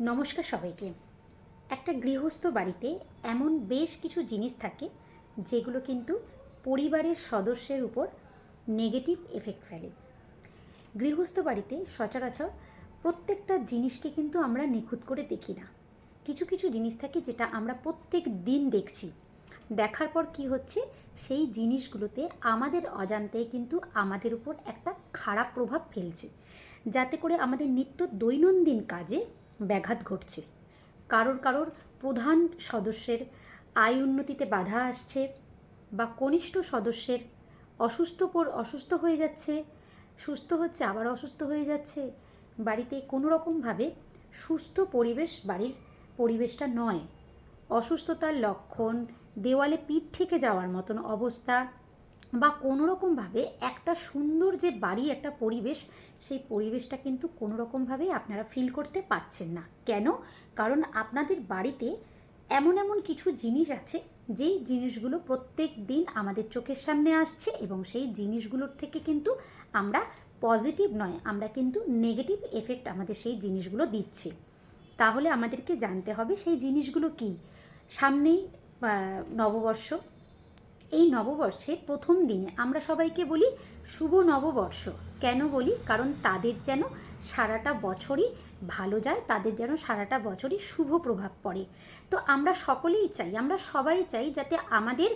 নমস্কার সবাইকে। একটা গৃহস্থ বাড়িতে এমন বেশ কিছু জিনিস থাকে, যেগুলো কিন্তু পরিবারের সদস্যের উপর নেগেটিভ এফেক্ট ফেলে। গৃহস্থ বাড়িতে সচরাচর প্রত্যেকটা জিনিসকে কিন্তু আমরা নিখুঁত করে দেখি না। কিছু কিছু জিনিস থাকে যেটা আমরা প্রত্যেক দিন দেখছি। দেখার পর কি হচ্ছে? সেই জিনিসগুলোতে আমাদের অজান্তে কিন্তু আমাদের উপর একটা খারাপ প্রভাব ফেলছে। যাতে করে আমাদের নিত্য দৈনন্দিন কাজে ব্যাঘাত ঘটছে। কারোর কারোর প্রধান সদস্যের আয় উন্নতিতে বাধা আসছে বা কনিষ্ঠ সদস্যের অসুস্থ অসুস্থ হয়ে যাচ্ছে, সুস্থ হচ্ছে, আবার অসুস্থ হয়ে যাচ্ছে, বাড়িতে কোনো রকমভাবে সুস্থ পরিবেশ, বাড়ির পরিবেশটা নয়। অসুস্থতার লক্ষণ, দেওয়ালে পিঠ থেকে যাওয়ার মতন অবস্থা বা কোনো রকমভাবে একটা সুন্দর যে বাড়ি, একটা পরিবেশ, সেই পরিবেশটা কিন্তু কোনো রকমভাবেই আপনারা ফিল করতে পাচ্ছেন না। কেন? কারণ আপনাদের বাড়িতে এমন এমন কিছু জিনিস আছে, যেই জিনিসগুলো প্রত্যেক দিন আমাদের চোখের সামনে আসছে এবং সেই জিনিসগুলোর থেকে কিন্তু আমরা পজিটিভ নয়, আমরা কিন্তু নেগেটিভ এফেক্ট আমাদের সেই জিনিসগুলো দিচ্ছে। তাহলে আমাদেরকে জানতে হবে সেই জিনিসগুলো কি? সামনেই নববর্ষ এই নববর্ষে প্রথম দিনে আমরা সবাইকে বলি শুভ নববর্ষ। কেন বলি? কারণ তাদের যেন সারাটা বছরই ভালো যায়, তাদের যেন সারাটা বছরই শুভ প্রভাব পড়ে। তো আমরা সকলেই চাই, আমরা সবাই চাই যাতে আমাদের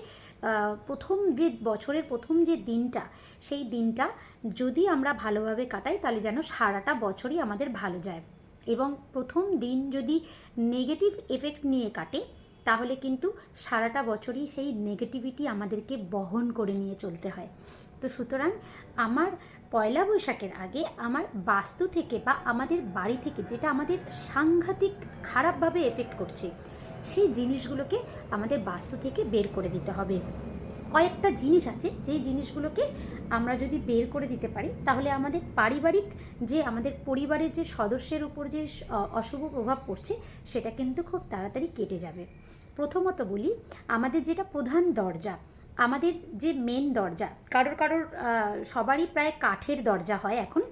প্রথম যে বছরের প্রথম যে দিনটা, সেই দিনটা যদি আমরা ভালোভাবে কাটাই, তাহলে যেন সারাটা বছরই আমাদের ভালো যায়। এবং প্রথম দিন যদি নেগেটিভ এফেক্ট নিয়ে কাটে তাহলে কিন্তু সারাটা বছরই সেই নেগেটিভিটি আমাদেরকে বহন করে নিয়ে চলতে হয়। তো সুতরাং আমার পয়লা বৈশাখের আগে আমার বাস্তু থেকে বা আমাদের বাড়ি থেকে যেটা আমাদের সাংঘাতিক খারাপভাবে এফেক্ট করছে, সেই জিনিসগুলোকে আমাদের বাস্তু থেকে বের করে দিতে হবে। কয়েকটা জিনিস আছে যেই জিনিসগুলোকে আমরা যদি বের করে দিতে পারি, তাহলে আমাদের পারিবারিক যে আমাদের পরিবারের যে সদস্যের উপর যে অশুভ প্রভাব পড়ছে, সেটা কিন্তু খুব তাড়াতাড়ি কেটে যাবে। প্রথমত বলি, আমাদের যেটা প্রধান দরজা, আমাদের যে মেন দরজা, কারোর কারোর সবারই প্রায় কাঠের দরজা হয় এখন।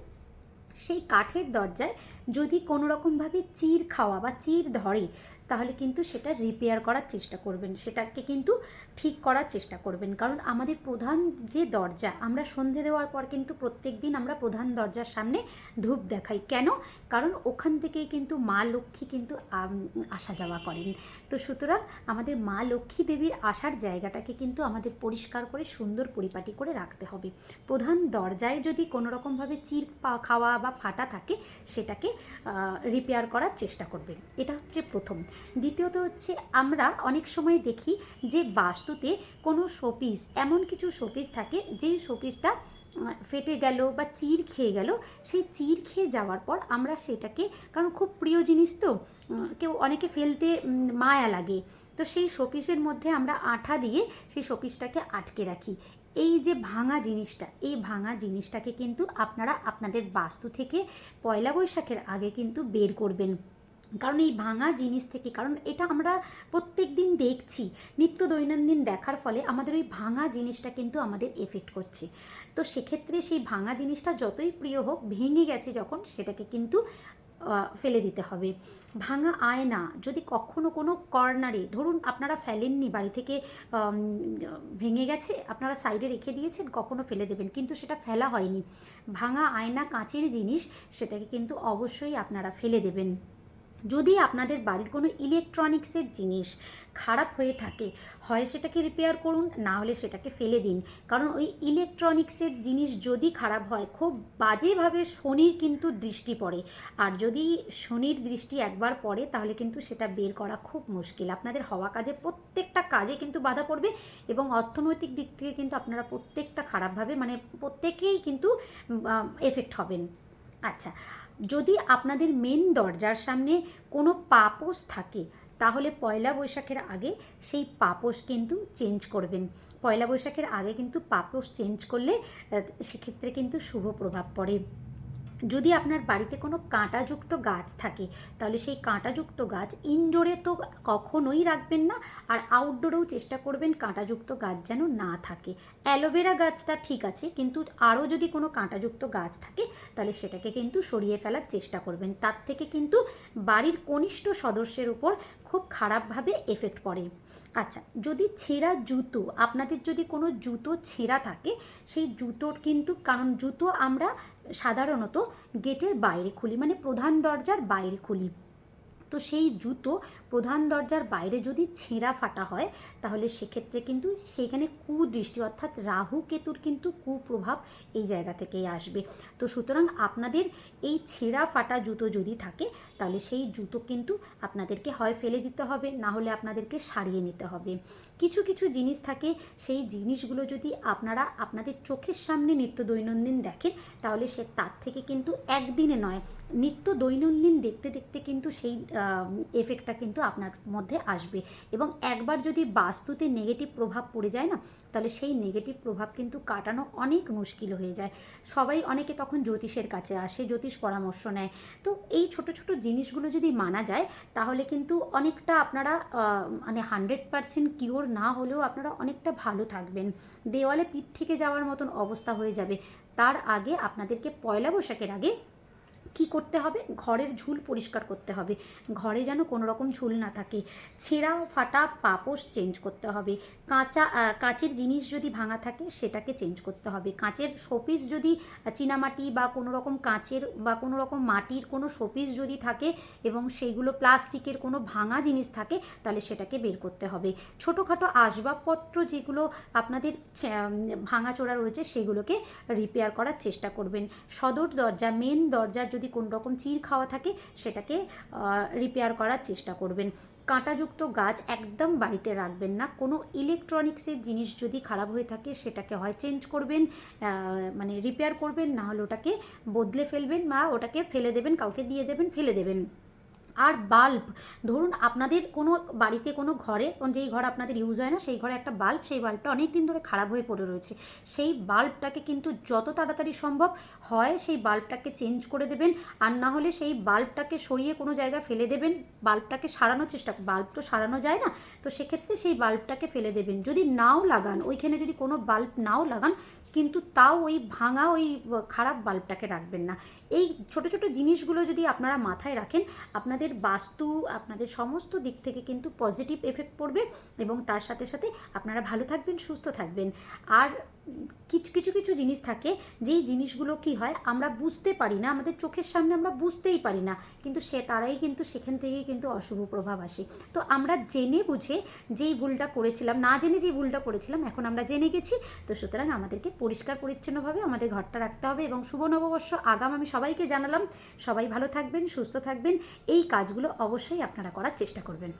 সেই কাঠের দরজায় যদি কোনো রকমভাবে চির খাওয়া বা চির ধরে, তাহলে কিন্তু সেটা রিপেয়ার করার চেষ্টা করবেন। সেটাকে কিন্তু ঠিক করার চেষ্টা করবেন। কারণ আমাদের প্রধান যে দরজা, আমরা সন্ধে দেওয়ার পর কিন্তু প্রত্যেক দিন আমরা প্রধান দরজার সামনে ধূপ দেখাই। কেন? কারণ ওখান থেকেই কিন্তু মা লক্ষ্মী কিন্তু আসা যাওয়া করেন। তো সুতরাং আমাদের মা লক্ষ্মী দেবীর আসার জায়গাটাকে কিন্তু আমাদের পরিষ্কার করে, সুন্দর পরিপাটি করে রাখতে হবে। প্রধান দরজায় যদি কোনো রকমভাবে চির খাওয়া বা ফাটা থাকে, সেটাকে রিপেয়ার করার চেষ্টা করবেন এটা হচ্ছে প্রথম। দ্বিতীয়ত হচ্ছে আমরা অনেক সময় দেখি যে বাস্তুতে কোনো শোপিস এমন কিছু শোপিস থাকে যেই শোপিসটা ফেটে গেল বা চির খেয়ে গেল, সেই চির খেয়ে যাওয়ার পর আমরা সেটাকে, কারণ খুব প্রিয় জিনিস তো কেউ অনেকে ফেলতে মায়া লাগে। তো সেই শোপিসের মধ্যে আমরা আঠা দিয়ে সেই শোপিসটাকে আটকে রাখি। এই যে ভাঙা জিনিসটা, এই ভাঙা জিনিসটাকে কিন্তু আপনারা আপনাদের বাস্তু থেকে পয়লা বৈশাখের আগে কিন্তু বের করবেন। কারণ এই ভাঙা জিনিস থেকে, কারণ এটা আমরা প্রত্যেক দিন দেখছি, নিত্য দৈনন্দিন দেখার ফলে আমাদের ওই ভাঙা জিনিসটা কিন্তু আমাদের এফেক্ট করছে। তো সেক্ষেত্রে সেই ভাঙা জিনিসটা যতই প্রিয় হোক, ভেঙে গেছে যখন, সেটাকে কিন্তু ফেলে দিতে হবে। ভাঙা আয়না যদি কখনো কোনো কর্নারে, ধরুন আপনারা ফেলেননি, বাড়ি থেকে ভেঙে গেছে, আপনারা সাইডে রেখে দিয়েছেন, কখনো ফেলে দেবেন, কিন্তু সেটা ফেলা হয়নি। ভাঙা আয়না, কাঁচের জিনিস, সেটাকে কিন্তু অবশ্যই আপনারা ফেলে দেবেন। যদি আপনাদের বাড়ির কোনো ইলেকট্রনিক্সের জিনিস খারাপ হয়ে থাকে, হয় সেটাকে রিপেয়ার করুন, না হলে সেটাকে ফেলে দিন। কারণ ওই ইলেকট্রনিক্সের জিনিস যদি খারাপ হয়, খুব বাজেভাবে শনির কিন্তু দৃষ্টি পড়ে। আর যদি শনির দৃষ্টি একবার পড়ে, তাহলে কিন্তু সেটা বের করা খুব মুশকিল। আপনাদের হওয়া কাজে প্রত্যেকটা কাজে কিন্তু বাধা পড়বে এবং অর্থনৈতিক দিক থেকে কিন্তু আপনারা প্রত্যেকটা খারাপভাবে মানে প্রত্যেকেই কিন্তু এফেক্ট হবেন। আচ্ছা যদি আপনাদের মেন দরজার সামনে কোনো পাপোস থাকে, তাহলে পয়লা বৈশাখের আগে সেই পাপোশ কিন্তু চেঞ্জ করবেন। পয়লা বৈশাখের আগে কিন্তু পাপোশ চেঞ্জ করলে সেক্ষেত্রে কিন্তু শুভ প্রভাব পড়ে। যদি আপনার বাড়িতে কোনো কাঁটাযুক্ত গাছ থাকে, তাহলে সেই কাঁটাযুক্ত গাছ ইনডোরে তো কখনোই রাখবেন না, আর আউটডোরেও চেষ্টা করবেন কাঁটাযুক্ত গাছ যেন না থাকে। অ্যালোভেরা গাছটা ঠিক আছে, কিন্তু আরও যদি কোনো কাঁটাযুক্ত গাছ থাকে, তাহলে সেটাকে কিন্তু সরিয়ে ফেলার চেষ্টা করবেন। তার থেকে কিন্তু বাড়ির কনিষ্ঠ সদস্যের উপর খুব খারাপভাবে এফেক্ট পড়ে। আচ্ছা যদি ছেঁড়া জুতো, আপনাদের যদি কোনো জুতো ছেঁড়া থাকে, সেই জুতোর কিন্তু, কারণ জুতো আমরা সাধারণত গেটের বাইরে খুলি মানে প্রধান দরজার বাইরে খুলি। তো সেই জুতো প্রধান দরজার বাইরে যদি ছেঁড়া ফাটা হয়, তাহলে সেক্ষেত্রে কিন্তু সেইখানে কুদৃষ্টি অর্থাৎ রাহু কেতুর কিন্তু কুপ্রভাব এই জায়গা থেকেই আসবে। তো সুতরাং আপনাদের এই ছেঁড়া ফাটা জুতো যদি থাকে, তাহলে সেই জুতো কিন্তু আপনাদেরকে হয় ফেলে দিতে হবে, না হলে আপনাদেরকে সারিয়ে নিতে হবে। কিছু কিছু জিনিস থাকে, সেই জিনিসগুলো যদি আপনারা আপনাদের চোখের সামনে নিত্য দৈনন্দিন দেখেন, তাহলে সে তার থেকে কিন্তু একদিনে নয়, নিত্য দৈনন্দিন দেখতে দেখতে কিন্তু সেই এফেক্টটা কিন্তু আপনার মধ্যে আসবে। এবং একবার যদি বাস্তুতে নেগেটিভ প্রভাব পড়ে যায় না, তাহলে সেই নেগেটিভ প্রভাব কিন্তু কাটানো অনেক মুশকিল হয়ে যায়। সবাই অনেকে তখন জ্যোতিষের কাছে আসে, জ্যোতিষ পরামর্শ নেয়। তো এই ছোট ছোট জিনিসগুলো যদি মানা যায়, তাহলে কিন্তু অনেকটা আপনারা মানে হান্ড্রেড পারসেন্ট কিওর না হলেও আপনারা অনেকটা ভালো থাকবেন। দেওয়ালে পিঠ থেকে যাওয়ার মতন অবস্থা হয়ে যাবে। তার আগে আপনাদেরকে পয়লা বৈশাখের আগে কি করতে হবে? ঘরের ঝুল পরিষ্কার করতে হবে। ঘরে যেন কোনো রকম ঝুল না থাকে। ছেঁড়া, ফাটা, পাপোশ চেঞ্জ করতে হবে। কাঁচা কাঁচের জিনিস যদি ভাঙা থাকে, সেটাকে চেঞ্জ করতে হবে। কাঁচের শোপিস যদি চীনামাটি বা কোনো রকম কাঁচের বা কোনো রকম মাটির কোনো শোপিস যদি থাকে এবং সেইগুলো প্লাস্টিকের কোনো ভাঙা জিনিস থাকে, তাহলে সেটাকে বের করতে হবে। ছোটোখাটো আসবাবপত্র যেগুলো আপনাদের ভাঙাচোরা রয়েছে, সেগুলোকে রিপেয়ার করার চেষ্টা করবেন। সদর দরজা মেন দরজার যদি কোনো রকম চির খাওয়া থাকে, সেটাকে রিপেয়ার করার চেষ্টা করবেন। কাঁটাযুক্ত গাছ একদম বাড়িতে রাখবেন না। কোনো ইলেকট্রনিক্সের জিনিস যদি খারাপ হয়ে থাকে, সেটাকে হয় চেঞ্জ করবেন মানে রিপেয়ার করবেন, না হলে ওটাকে বদলে ফেলবেন বা ওটাকে ফেলে দেবেন, কাউকে দিয়ে দেবেন, ফেলে দেবেন। আর বাল্ব। ধরুন আপনাদের কোনো বাড়িতে কোনো ঘরে, যেই ঘর আপনাদের ইউজ হয় না, সেই ঘরে একটা বাল্ব, সেই বাল্বটা অনেক দিন ধরে খারাপ হয়ে পড়ে রয়েছে। সেই বাল্বটাকে কিন্তু যত তাড়াতাড়ি সম্ভব হয়, সেই বাল্বটাকে চেঞ্জ করে দেবেন। আর না হলে সেই বাল্বটাকে সরিয়ে কোনো জায়গায় ফেলে দেবেন। বাল্বটাকে সারানোর চেষ্টা বাল্ব তো সারানো যায় না। তো সেক্ষেত্রে সেই বাল্বটাকে ফেলে দেবেন। যদি নাও লাগান, ওইখানে যদি কোনো বাল্ব নাও লাগান, কিন্তু তাও ওই ভাঙা, ওই খারাপ বাল্বটাকে রাখবেন না। এই ছোট ছোট জিনিসগুলো যদি আপনারা মাথায় রাখেন আপনাদের বাস্তু আপনাদের সমস্ত দিক থেকে কিন্তু পজিটিভ এফেক্ট পড়বে এবং তার সাথে সাথে আপনারা ভালো থাকবেন, সুস্থ থাকবেন। আর কিছু কিছু কিছু জিনিস থাকে, যেই জিনিসগুলো কি হয়, আমরা বুঝতে পারি না, আমাদের চোখের সামনে আমরা বুঝতেই পারি না, কিন্তু সে, তারাই কিন্তু সেখান থেকেই কিন্তু অশুভ প্রভাব আসে। তো আমরা জেনে বুঝে যেই ভুলটা করেছিলাম, না জেনে যেই ভুলটা করেছিলাম, এখন আমরা জেনে গেছি, তো সুতরাং আমাদেরকে পরিষ্কার, পরিচ্ছন্নভাবে আমাদের ঘরটা রাখতে হবে এবং শুভ নববর্ষ আগাম আমি সবাইকে জানালাম। সবাই ভালো থাকবেন, সুস্থ থাকবেন, এই কাজগুলো অবশ্যই আপনারা করার চেষ্টা করবেন।